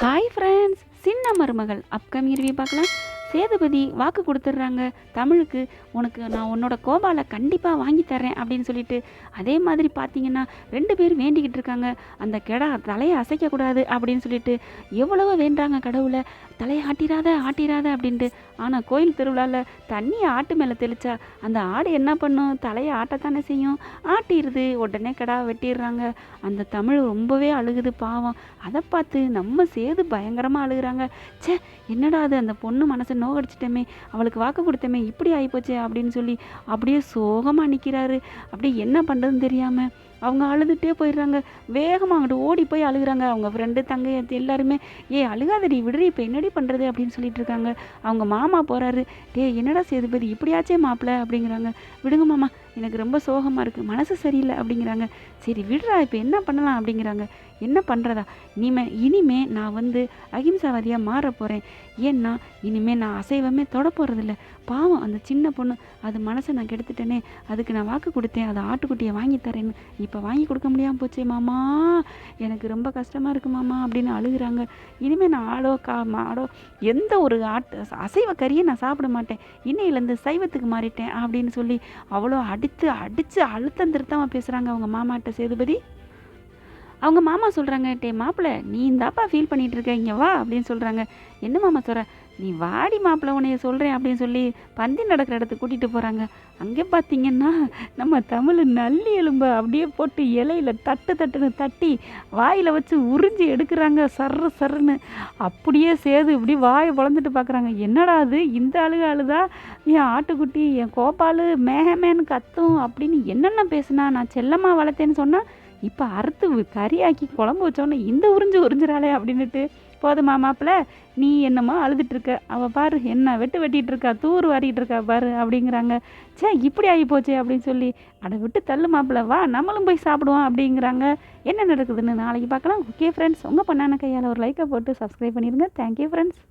Hi friends சின்ன மருமகள். Upcoming review பார்க்கலாம். சேதுபதி வாக்கு கொடுத்துட்றாங்க தமிழுக்கு உனக்கு நான் உன்னோட கோபாலை கண்டிப்பாக வாங்கி தரேன் அப்படின்னு சொல்லிட்டு அதே மாதிரி பார்த்தீங்கன்னா ரெண்டு பேர் வேண்டிக்கிட்டு இருக்காங்க. அந்த கெடா தலையை அசைக்கக்கூடாது அப்படின்னு சொல்லிட்டு எவ்வளவோ வேண்டாங்க கடவுளை தலையை ஆட்டிராத ஆட்டிராத அப்படின்ட்டு. ஆனால் கோயில் திருவிழாவில் தண்ணியை ஆட்டு மேலே தெளிச்சா அந்த ஆடு என்ன பண்ணும்? தலையை ஆட்டத்தானே செய்யும்? ஆட்டிடுது. உடனே கடா வெட்டிடுறாங்க. அந்த தமிழ் ரொம்பவே அழுகுது பாவம். அதை பார்த்து நம்ம சேது பயங்கரமாக அழுகுறாங்க. ச்சே என்னடா அது? அந்த பொண்ணு மனசு நோகடிச்சிட்டமே அவளுக்கு வாக்கு கொடுத்தமே இப்படி ஆகிப்போச்சே அப்படின்னு சொல்லி அப்படியே சோகமாக நிற்கிறாரு அப்படியே என்ன பண்ணுறதுன்னு தெரியாமல் அவங்க அழுதுகிட்டே போயிடுறாங்க. வேகமாக அங்கிட்டு ஓடி போய் அழுகுறாங்க. அவங்க ஃப்ரெண்டு தங்கை எல்லாருமே ஏ அழுகாதடி விடுறி இப்போ என்னடி பண்ணுறது அப்படின்னு சொல்லிட்டு இருக்காங்க. அவங்க மாமா போகிறாரு டே என்னடா சேதுபதி இப்படியாச்சே மாப்பிள்ள அப்படிங்கிறாங்க. விடுங்க மாமா எனக்கு ரொம்ப சோகமாக இருக்குது மனசு சரியில்லை. அப்படிங்கிறாங்க. சரி விடுறா. இப்போ என்ன பண்ணலாம்? அப்படிங்கிறாங்க. என்ன பண்ணுறதா இனிமே இனிமே நான் வந்து அகிம்சாவாதியாக மாற போகிறேன் ஏன்னா இனிமேல் நான் அசைவமே தொட போகிறதில்ல பாவம் அந்த சின்ன பொண்ணு அது மனசை நான் கெடுத்துட்டேனே. அதுக்கு நான் வாக்கு கொடுத்தேன். அதை ஆட்டுக்குட்டியை வாங்கி தரேன்னு. இப்போ வாங்கி கொடுக்க முடியாமல் போச்சே மாமா. எனக்கு ரொம்ப கஷ்டமாக இருக்கு மாமா அப்படின்னு அழுகுறாங்க. இனிமேல் நான் ஆடோ கா மாடோ எந்த ஒரு ஆட் அசைவ கறியை நான் சாப்பிட மாட்டேன். இன்னையிலேருந்து சைவத்துக்கு மாறிட்டேன் அப்படின்னு சொல்லி அவ்வளோ அடித்து அடித்து அழுத்தம் திருத்தமாக பேசுகிறாங்க அவங்க மாமாட்ட சேதுபதி. அவங்க மாமா சொல்கிறாங்க டே மாப்பிள்ளை நீ இந்தாப்பா ஃபீல் பண்ணிகிட்டு இருக்க இங்கே வா அப்படின்னு சொல்கிறாங்க என்ன மாமா சொல்கிற நீ வாடி மாப்பிள்ளை உன்னைய சொல்கிறேன் அப்படின்னு சொல்லி பந்தி நடக்கிற இடத்துக்கு கூட்டிகிட்டு போகிறாங்க அங்கே பார்த்தீங்கன்னா நம்ம தமிழ் நல்லி எலும்பை அப்படியே போட்டு இலையில தட்டு தட்டுன்னு தட்டி வாயில் வச்சு உறிஞ்சி எடுக்கிறாங்க சர்ரு சர்ருன்னு. அப்படியே சேது இப்படி வாயை பொழந்துட்டு பார்க்குறாங்க என்னடா அது? இந்த அழுக அழுதா? என் ஆட்டுக்குட்டி என் கோபாலு மேகமேன்னு கத்தும் அப்படின்னு என்னென்ன பேசுனா நான் செல்லமாக வளர்த்தேன்னு சொன்னால் இப்போ அறுத்து கறியாக்கி குழம்பு வச்சோன்னே இந்த உறிஞ்சு உறிஞ்சிறாளே அப்படின்னுட்டு போதுமா மாப்பிள்ள நீ என்னமோ அழுதுட்டுருக்க. அவள் பாரு என்ன வெட்டு வெட்டிகிட்டு இருக்கா தூர் வாரிட்டு இருக்கா பாரு அப்படிங்கிறாங்க. சே இப்படி ஆகி போச்சே அப்படின்னு சொல்லி அதை விட்டு தள்ளு மாப்பிள்ள வா நம்மளும் போய் சாப்பிடுவோம் அப்படிங்கிறாங்க. என்ன நடக்குதுன்னு நாளைக்கு பார்க்கலாம். ஓகே ஃப்ரெண்ட்ஸ் உங்கள் பண்ணான கையால் ஒரு லைக்கை போட்டு சப்ஸ்கிரைப் பண்ணிடுங்க தேங்க்யூ ஃப்ரெண்ட்ஸ்